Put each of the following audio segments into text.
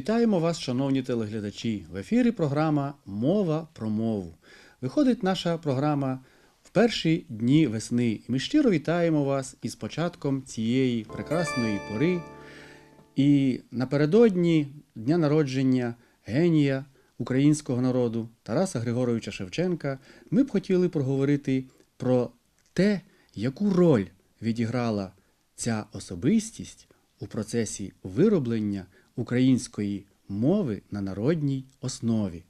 Вітаємо вас, шановні телеглядачі. В ефірі програма Мова про мову. Виходить наша програма в перші дні весни. І ми щиро вітаємо вас із початком цієї прекрасної пори. І напередодні дня народження генія українського народу Тараса Григоровича Шевченка ми б хотіли проговорити про те, яку роль відіграла ця особистість у процесі вироблення української мови на народній основі.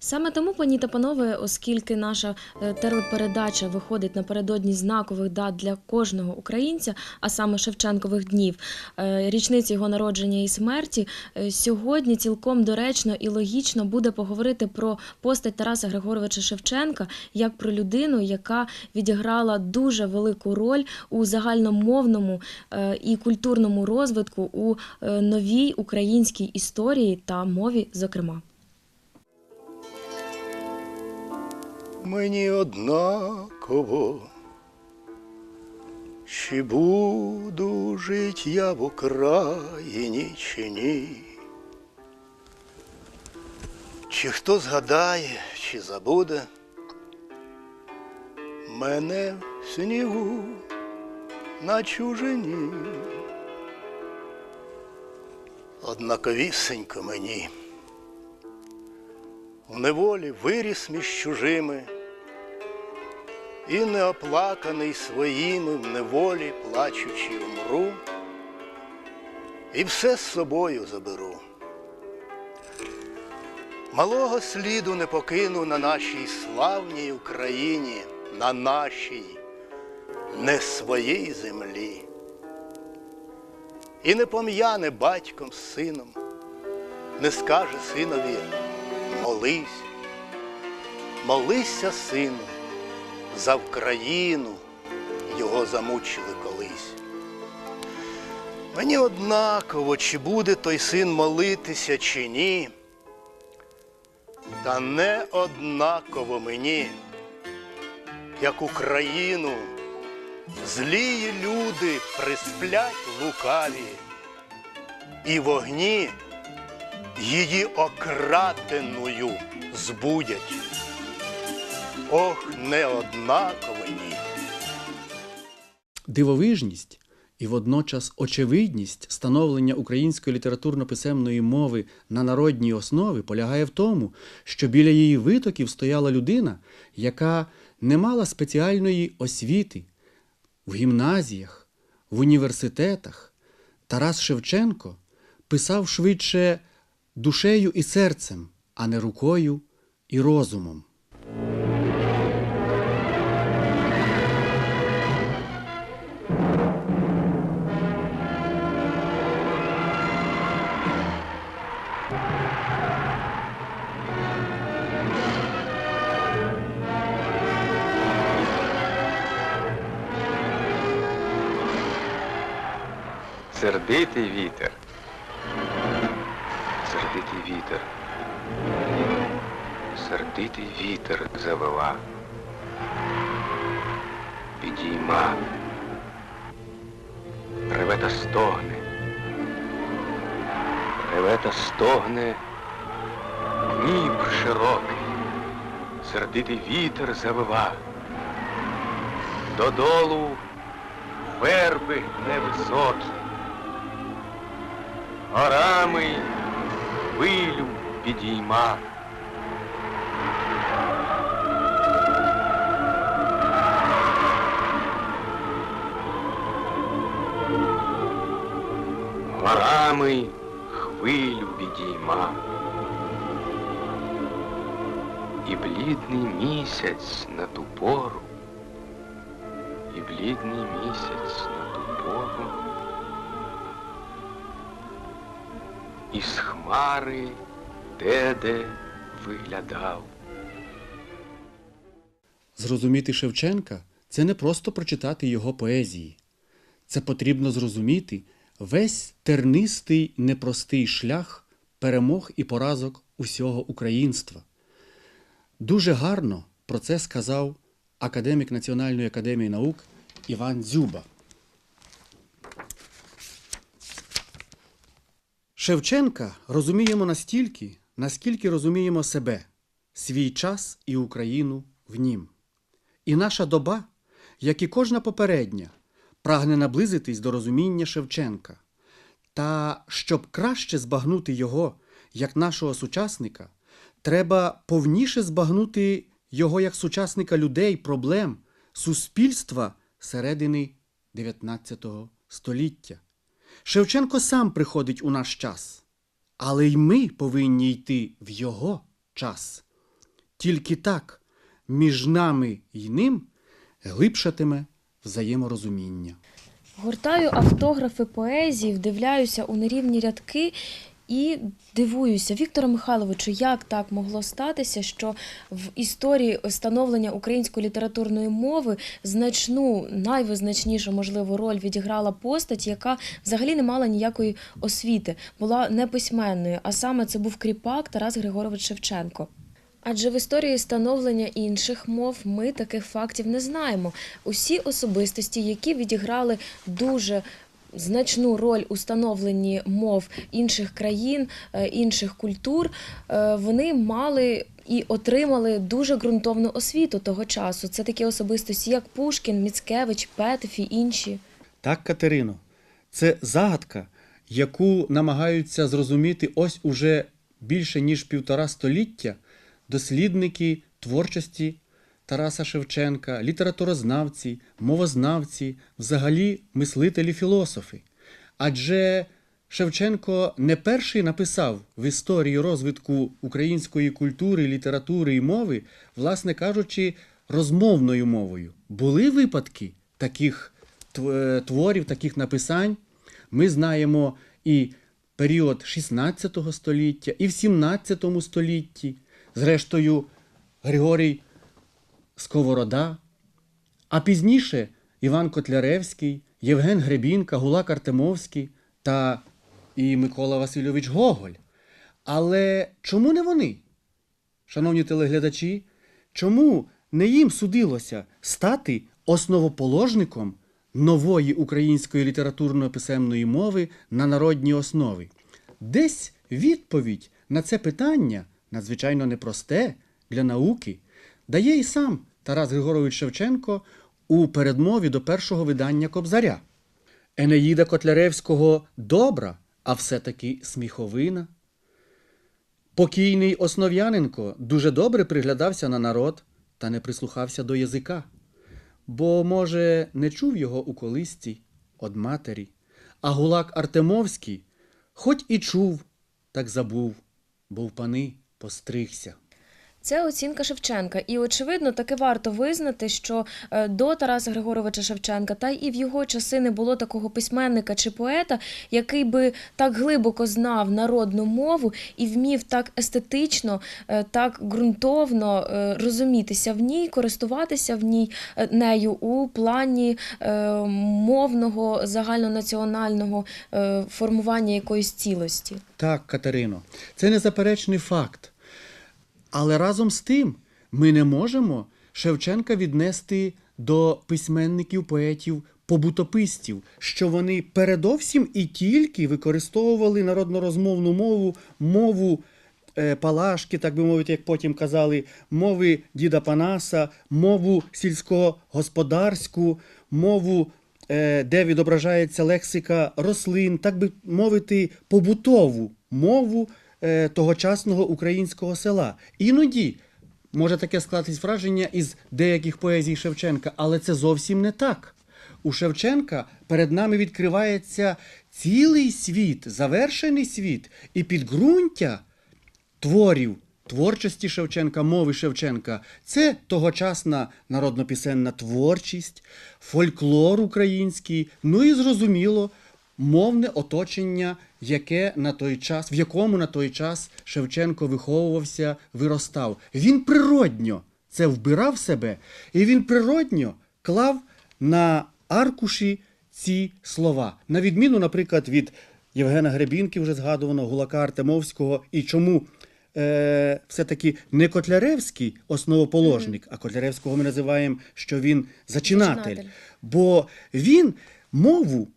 Саме тому, пані та панове, оскільки наша е, телепередача виходить напередодні знакових дат для кожного українця, а саме Шевченкових днів, е, річниці його народження і смерті, е, сьогодні цілком доречно і логічно буде поговорити про постать Тараса Григоровича Шевченка як про людину, яка відіграла дуже велику роль у загальномовному і культурному розвитку у новій українській історії та мові, зокрема. Мені однаково, чи буду жить я в Україні, чи ні. Чи хто згадає, чи забуде мене в снігу на чужині. Однаковісенько мені. В неволі виріс між чужими, і неоплаканий своїми в неволі, плачучи, умру, і все з собою заберу. Малого сліду не покину на нашій славній Україні, на нашій, не своїй землі. І не пом'яне батьком з сином, не скаже синові молись, молися, сину, за Вкраїну його замучили колись. Мені однаково, чи буде той син молитися, чи ні. Та не однаково мені, як Україну, злії люди присплять лукаві, і вогні її ократеною збудять. Ох, не. Дивовижність і водночас очевидність становлення української літературно-писемної мови на народній основі полягає в тому, що біля її витоків стояла людина, яка не мала спеціальної освіти в гімназіях, в університетах. Тарас Шевченко писав швидше душею і серцем, а не рукою і розумом. Сердитий вітер. Вітер. Сердитий вітер завела. Підійма. Реве та стогне. Реве та стогне. Дніпр широкий. Сердитий вітер завива. Додолу верби невисокі. Горами хвилю підійма. Горами хвилю підійма. І блідний місяць на ту пору, і блідний місяць на ту пору. Із хмари де-де виглядав. Зрозуміти Шевченка це не просто прочитати його поезії. Це потрібно зрозуміти весь тернистий непростий шлях перемог і поразок усього українства. Дуже гарно про це сказав академік Національної академії наук Іван Дзюба. Шевченка розуміємо настільки, наскільки розуміємо себе, свій час і Україну в нім. І наша доба, як і кожна попередня, прагне наблизитись до розуміння Шевченка. Та щоб краще збагнути його як нашого сучасника, треба повніше збагнути його як сучасника людей, проблем, суспільства середини 19 століття. Шевченко сам приходить у наш час, але й ми повинні йти в його час. Тільки так між нами й ним глибшатиме взаєморозуміння. Гортаю автографи поезії, вдивляюся у нерівні рядки і дивуюся, Вікторе Михайловичу, як так могло статися, що в історії становлення української літературної мови значну, найвизначнішу, можливо, роль відіграла постать, яка взагалі не мала ніякої освіти, була неписьменною, а саме це був кріпак Тарас Григорович Шевченко. Адже в історії становлення інших мов ми таких фактів не знаємо. Усі особистості, які відіграли дуже значну роль у становленні мов інших країн, е, інших культур, е, вони мали і отримали дуже ґрунтовну освіту того часу. Це такі особистості, як Пушкін, Міцкевич, Петеф і інші. Так, Катерино, це загадка, яку намагаються зрозуміти ось уже більше ніж півтора століття дослідники творчості Тараса Шевченка, літературознавці, мовознавці, взагалі мислителі філософи. Адже Шевченко не перший написав в історії розвитку української культури, літератури і мови, власне кажучи, розмовною мовою. Були випадки таких е, творів, таких написань. Ми знаємо і період 16 століття, і в 17 столітті. Зрештою, Григорій Сковорода, а пізніше Іван Котляревський, Євген Гребінка, Гулак Артемовський та і Микола Васильович Гоголь. Але чому не вони? Шановні телеглядачі, чому не їм судилося стати основоположником нової української літературно-писемної мови на народній основі? Десь відповідь на це питання, надзвичайно непросте для науки, дає і сам Тарас Григорович Шевченко у передмові до першого видання Кобзаря. Енеїда Котляревського добра, а все-таки сміховина. Покійний Основ'яненко дуже добре приглядався на народ та не прислухався до язика, бо, може, не чув його у колисці од матері, а гулак Артемовський, хоч і чув, так забув, бо в пани постригся. Це оцінка Шевченка, і очевидно, таки варто визнати, що е, до Тараса Григоровича Шевченка та і в його часи не було такого письменника чи поета, який би так глибоко знав народну мову і вмів так естетично, е, так ґрунтовно е, розумітися в ній, користуватися в ній нею у плані мовного загальнонаціонального формування якоїсь цілості. Так, Катерино, це незаперечний факт. Але разом з тим ми не можемо Шевченка віднести до письменників, поетів, побутописців, що вони передовсім і тільки використовували народнорозмовну мову, мову е, Палашки, так би мовити, як потім казали, мови діда Панаса, мову сільськогосподарську, мову, е, де відображається лексика рослин, так би мовити, побутову мову е, тогочасного українського села. Іноді може таке склатись враження із деяких поезій Шевченка, але це зовсім не так. У Шевченка перед нами відкривається цілий світ, завершений світ і підґрунтя творів, творчості Шевченка, мови Шевченка. Це тогочасна народнопісенна творчість, фольклор український, ну і зрозуміло, мовне оточення, яке на той час, в якому на той час Шевченко виховувався, виростав. Він природньо це вбирав в себе, і він природньо клав на аркуші ці слова. На відміну, наприклад, від Євгена Гребінки, вже згадуваного, Гулака Артемовського, і чому е, все-таки не Котляревський основоположник, а Котляревського ми називаємо, що він зачинатель. Зачинатель. Бо він мову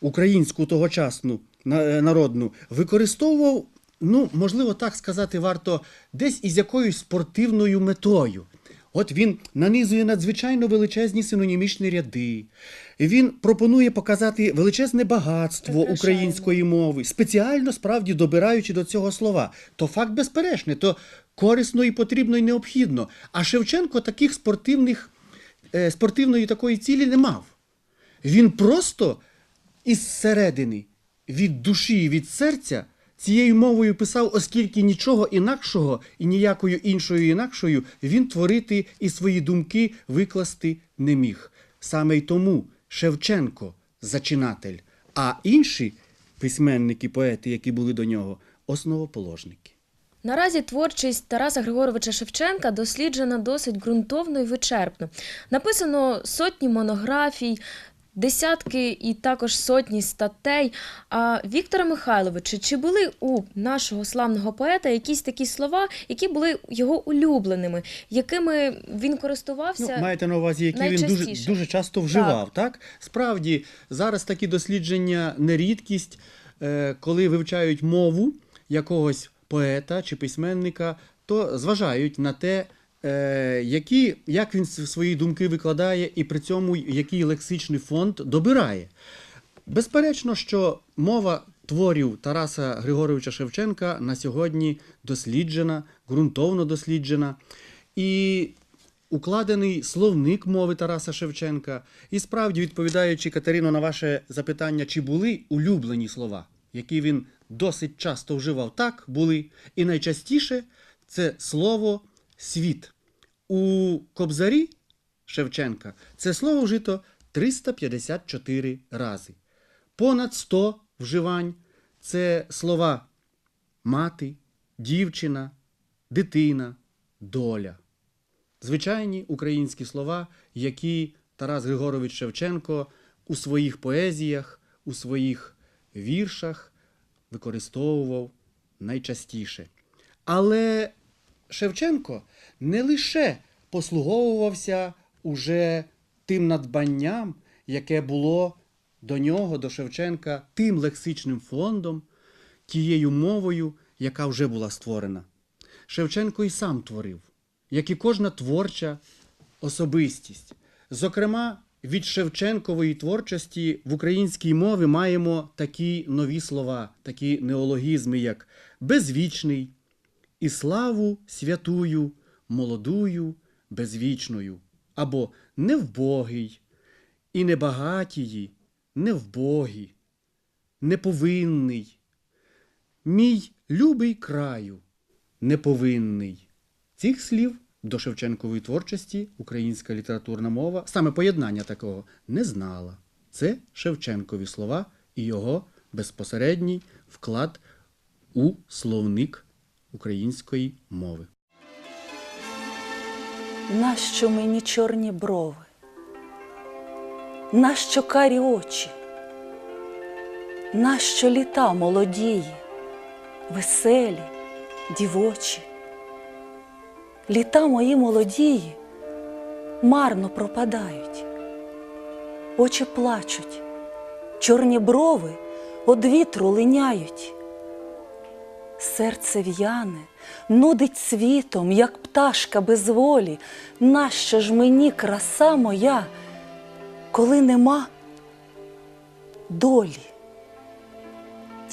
українську тогочасну народну використовував, ну, можливо, так сказати, варто десь із якоюсь спортивною метою. От він нанизує надзвичайно величезні синонімічні ряди. Він пропонує показати величезне багатство української мови, спеціально справді добираючи до цього слова. То факт безперечний, то корисно і потрібно і необхідно. А Шевченко таких спортивних, е, спортивної такої цілі не мав. Він просто із середини, від душі, і від серця цією мовою писав, оскільки нічого інакшого і ніякою іншою інакшою він творити і свої думки викласти не міг. Саме й тому Шевченко зачинатель, а інші письменники, поети, які були до нього, основоположники. Наразі творчість Тараса Григоровича Шевченка досліджена досить ґрунтовно і вичерпно. Написано сотні монографій, десятки і також сотні статей. А Віктора Михайловича, чи були у нашого славного поета якісь такі слова, які були його улюбленими, якими він користувався? Ну, маєте на увазі, які він дуже, дуже часто вживав, так. Справді, зараз такі дослідження не рідкість, е, коли вивчають мову якогось поета чи письменника, то зважають на те, які, як він свої думки викладає, і при цьому який лексичний фонд добирає. Безперечно, що мова творів Тараса Григоровича Шевченка на сьогодні досліджена, ґрунтовно досліджена. І укладений словник мови Тараса Шевченка. І справді, відповідаючи Катерино на ваше запитання, чи були улюблені слова, які він досить часто вживав, так, були. І найчастіше це слово світ. У Кобзарі Шевченка це слово вжито 354 рази. Понад 100 вживань це слова мати, дівчина, дитина, доля. Звичайні українські слова, які Тарас Григорович Шевченко у своїх поезіях, у своїх віршах використовував найчастіше. Але Шевченко не лише послуговувався уже тим надбанням, яке було до нього, до Шевченка, тим лексичним фондом, тією мовою, яка вже була створена. Шевченко і сам творив, як і кожна творча особистість. Зокрема, від Шевченкової творчості в українській мові маємо такі нові слова, такі неологізми, як безвічний, і славу святую, молодую, безвічною, або невбогий, і небагатії, невбогі, неповинний, мій любий краю, неповинний. Цих слів до Шевченкової творчості українська літературна мова, саме поєднання такого, не знала. Це Шевченкові слова і його безпосередній вклад у словник української мови. Нащо мені чорні брови? Нащо карі очі? Нащо літа молодії, веселі, дівочі? Літа мої молодії марно пропадають, очі плачуть, чорні брови од вітру линяють. Серце в'яне, нудить світом, як пташка без волі. Нащо ж мені краса моя, коли нема долі?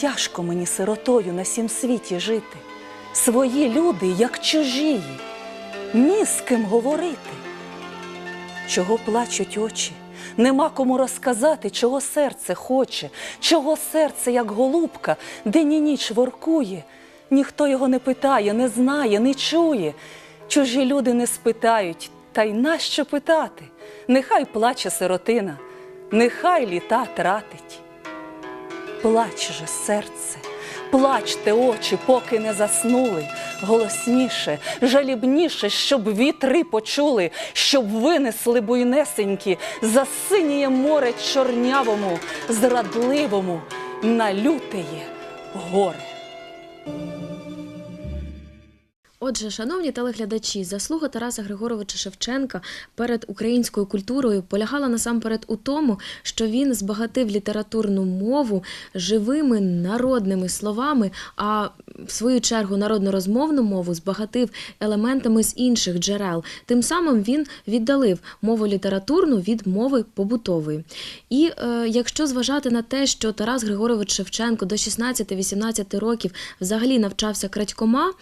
Тяжко мені сиротою на сім світі жити. Свої люди, як чужії, ні з ким говорити. Чого плачуть очі? Нема кому розказати, чого серце хоче, чого серце, як голубка, день і ніч воркує. Ніхто його не питає, не знає, не чує. Чужі люди не спитають, та й нащо питати? Нехай плаче сиротина, нехай літа тратить. Плач же серце, плачте очі, поки не заснули, голосніше, жалібніше, щоб вітри почули, щоб винесли буйнесенькі за синіє море чорнявому, зрадливому, на лютеє горе. Отже, шановні телеглядачі, заслуга Тараса Григоровича Шевченка перед українською культурою полягала насамперед у тому, що він збагатив літературну мову живими народними словами, а в свою чергу народно-розмовну мову збагатив елементами з інших джерел. Тим самим він віддалив мову літературну від мови побутової. І е, якщо зважати на те, що Тарас Григорович Шевченко до 16-18 років взагалі навчався крадькома,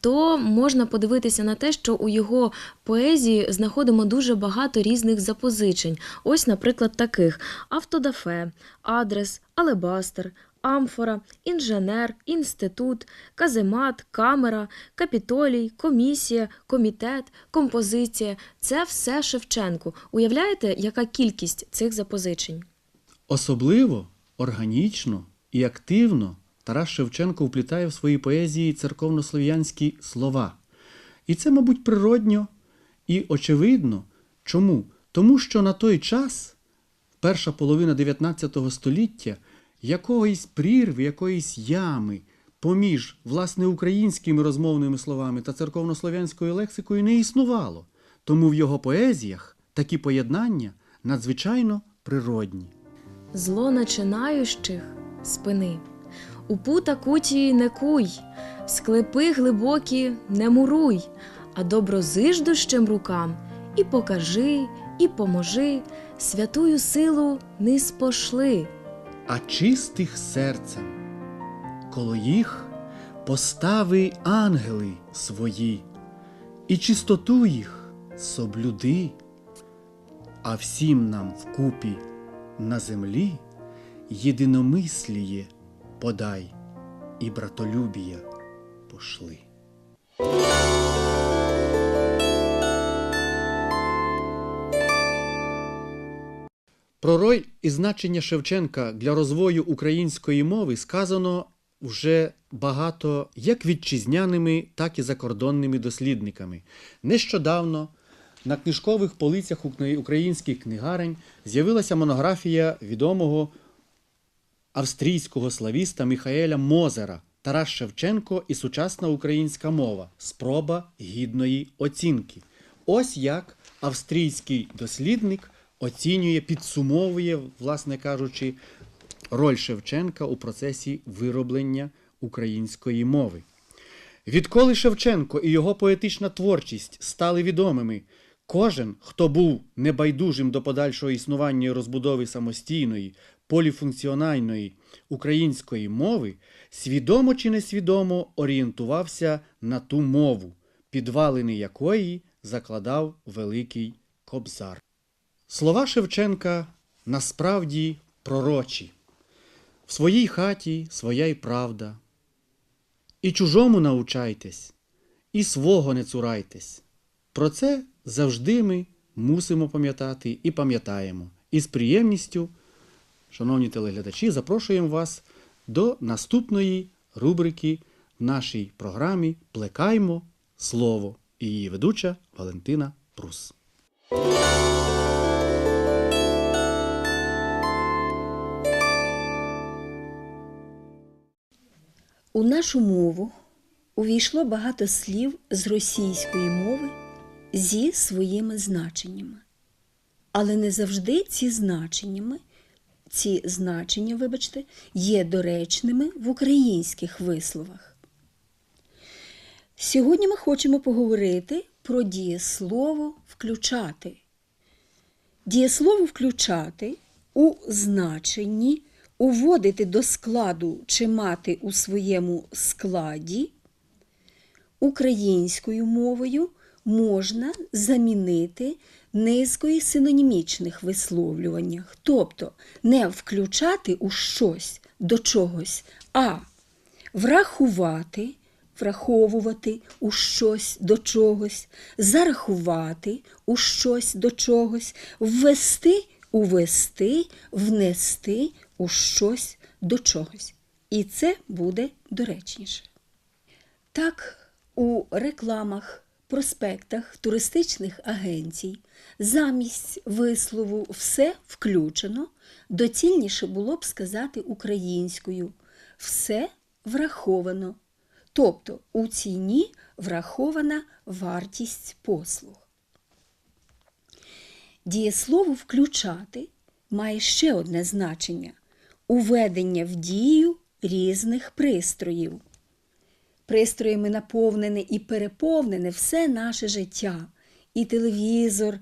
то можна подивитися на те, що у його поезії знаходимо дуже багато різних запозичень. Ось, наприклад, таких: автодафе, адрес, алебастер. Амфора, інженер, інститут, каземат, камера, капітолій, комісія, комітет, композиція це все Шевченку. Уявляєте, яка кількість цих запозичень? Особливо органічно і активно Тарас Шевченко вплітає в свої поезії церковнослов'янські слова. І це, мабуть, природньо і очевидно. Чому? Тому що на той час, перша половина 19 століття, якоїсь прірви, якоїсь ями поміж власне українськими розмовними словами та церковнослов'янською лексикою не існувало. Тому в його поезіях такі поєднання надзвичайно природні. Зло начинаючих спини. У пута куті не куй, склепи глибокі не муруй, а доброзиждущим рукам і покажи, і поможи, святую силу не спошли. а чистих серцем. Коло їх постави ангели свої, і чистоту їх соблюди, а всім нам вкупі на землі єдиномисліє подай і братолюбія пошли. Про роль і значення Шевченка для розвою української мови сказано вже багато як вітчизняними, так і закордонними дослідниками. Нещодавно на книжкових полицях українських книгарень з'явилася монографія відомого австрійського славіста Михаеля Мозера Тарас Шевченко і сучасна українська мова. Спроба гідної оцінки. Ось як австрійський дослідник оцінює, підсумовує, власне кажучи, роль Шевченка у процесі вироблення української мови. Відколи Шевченко і його поетична творчість стали відомими, кожен, хто був небайдужим до подальшого існування і розбудови самостійної, поліфункціональної української мови, свідомо чи несвідомо орієнтувався на ту мову, підвалини якої закладав Великий Кобзар. Слова Шевченка насправді пророчі. В своїй хаті своя й правда. І чужому научайтесь, і свого не цурайтесь. Про це завжди ми мусимо пам'ятати і пам'ятаємо. І з приємністю, шановні телеглядачі, запрошуємо вас до наступної рубрики в нашій програмі Плекаймо слово і її ведуча Валентина Прус. У нашу мову увійшло багато слів з російської мови зі своїми значеннями. Але не завжди ці значеннями, ці значення, вибачте, є доречними в українських висловах. Сьогодні ми хочемо поговорити про дієслово включати. Дієслово включати у значенні уводити до складу чи мати у своєму складі українською мовою можна замінити низкою синонімічних висловлюваннях, тобто не включати у щось до чогось, а врахувати, враховувати у щось до чогось, зарахувати у щось до чогось, ввести, увести, внести у щось до чогось. І це буде доречніше. Так, у рекламах, проспектах туристичних агенцій замість вислову все включено, доцільніше було б сказати українською все враховано. Тобто у ціні врахована вартість послуг. Дієслово включати має ще одне значення уведення в дію різних пристроїв. Пристроями наповнене і переповнене все наше життя. І телевізор,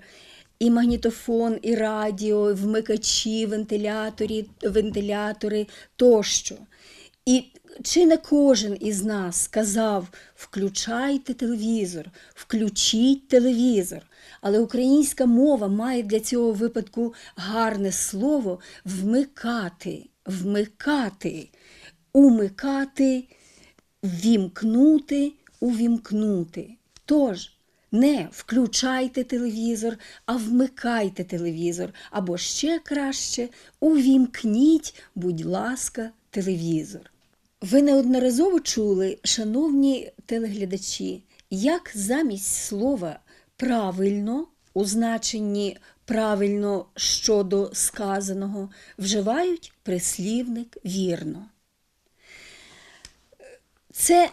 і магнітофон, і радіо, і вмикачі, вентиляторі, вентилятори тощо. І чи не кожен із нас сказав включайте телевізор, включіть телевізор. Але українська мова має для цього випадку гарне слово вмикати, вмикати, умикати, ввімкнути, увімкнути. Тож, не включайте телевізор, а вмикайте телевізор, або ще краще увімкніть, будь ласка, телевізор. Ви неодноразово чули, шановні телеглядачі, як замість слова правильно у значенні правильно щодо сказаного вживають прислівник вірно. Це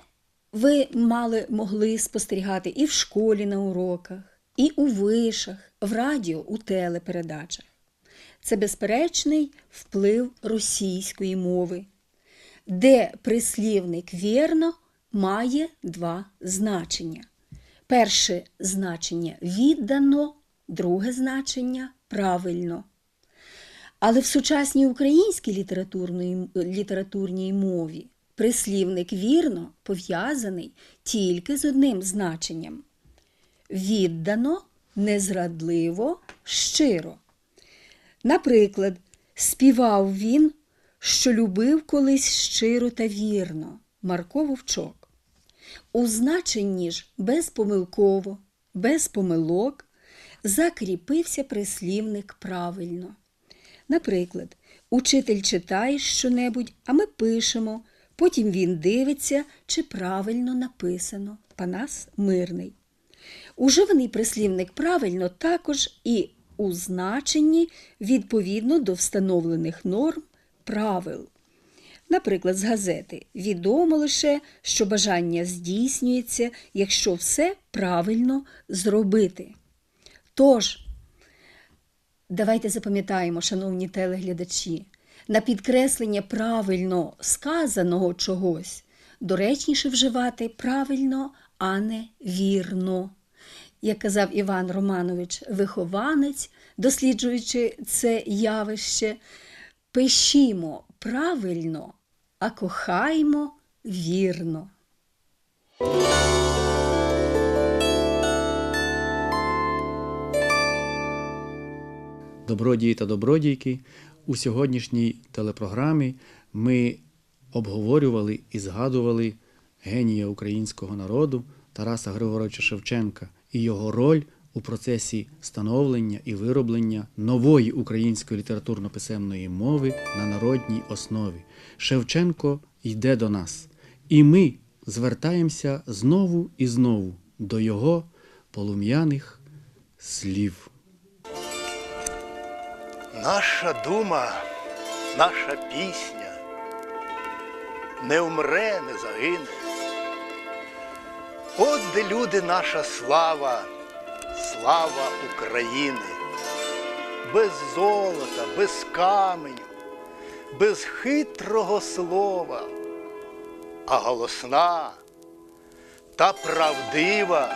ви мали могли спостерігати і в школі на уроках, і у вишах, в радіо, у телепередачах. Це безперечний вплив російської мови, де прислівник вірно має два значення. Перше значення віддано, друге значення правильно. Але в сучасній українській літературній, літературній мові прислівник вірно пов'язаний тільки з одним значенням. Віддано, незрадливо, щиро. Наприклад, співав він, що любив колись щиро та вірно Марко Вовчок. У значенні ж безпомилково, без помилок закріпився прислівник правильно. Наприклад, учитель читає щонебудь, а ми пишемо, потім він дивиться, чи правильно написано. Панас мирний. Уживаний прислівник правильно також і у значенні відповідно до встановлених норм правил. Наприклад, з газети відомо лише, що бажання здійснюється, якщо все правильно зробити. Тож, давайте запам'ятаємо, шановні телеглядачі, на підкреслення правильно сказаного чогось доречніше вживати правильно, а не вірно. Як казав Іван Романович, вихованець, досліджуючи це явище, пишімо правильно, а кохаймо вірно. Добродії та добродійки, у сьогоднішній телепрограмі ми обговорювали і згадували генія українського народу Тараса Григоровича Шевченка і його роль у процесі становлення і вироблення нової української літературно-писемної мови на народній основі. Шевченко йде до нас, і ми звертаємося знову і знову до його полум'яних слів. Наша дума, наша пісня не вмре, не загине. От де люди наша слава, слава України. Без золота, без каменю, без хитрого слова, а голосна та правдива,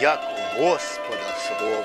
як Господа слово.